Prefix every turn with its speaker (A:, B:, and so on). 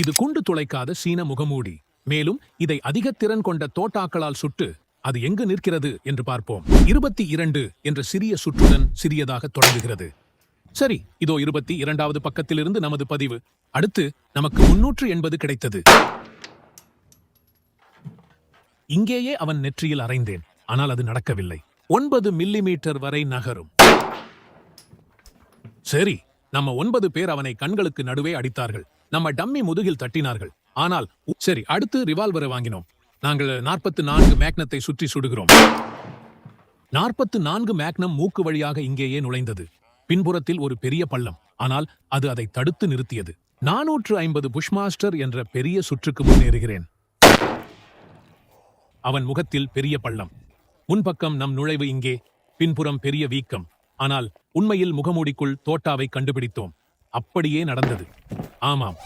A: இது குண்டு துளைக்காத சீன முகமூடி. மேலும் இதை அதிக திறன் கொண்ட தோட்டாக்களால் சுட்டு அது எங்கு நிற்கிறது என்று பார்ப்போம். இருபத்தி இரண்டு என்ற சிறிய சுற்றுடன் சிறியதாக தொடங்குகிறது. சரி இதோ இருபத்தி இரண்டாவது பக்கத்திலிருந்து நமது பதிவு. அடுத்து நமக்கு முன்னூற்று எண்பது கிடைத்தது. இங்கேயே அவன் நெற்றியில் அறைந்தேன் ஆனால் அது நடக்கவில்லை. ஒன்பது மில்லிமீட்டர் வரை நகரும். சரி நம்ம ஒன்பது பேர் அவனை கண்களுக்கு நடுவே அடித்தார்கள். நம்ம டம்மி முதுகில் தட்டினார்கள். ஆனால் உ- சரி அடுத்து ரிவால்வரை வாங்கினோம். நாங்கள் நாற்பத்து நான்கு மேக்னத்தை சுற்றி சுடுகிறோம். நாற்பத்து நான்கு மேக்னம் மூக்கு வழியாக இங்கேயே நுழைந்தது. பின்புறத்தில் ஒரு பெரிய பள்ளம். ஆனால் அது அதை தடுத்து நிறுத்தியது. நானூற்று ஐம்பது புஷ்மாஸ்டர் என்ற பெரிய சுற்றுக்கு முன்னேறுகிறேன். அவன் முகத்தில் பெரிய பள்ளம். முன்பக்கம் நம் நுழைவு இங்கே பின்புறம் பெரிய வீக்கம். ஆனால் உண்மையில் முகமூடிக்குள் தோட்டாவை கண்டுபிடித்தோம். அப்படியே நடந்தது. Aman.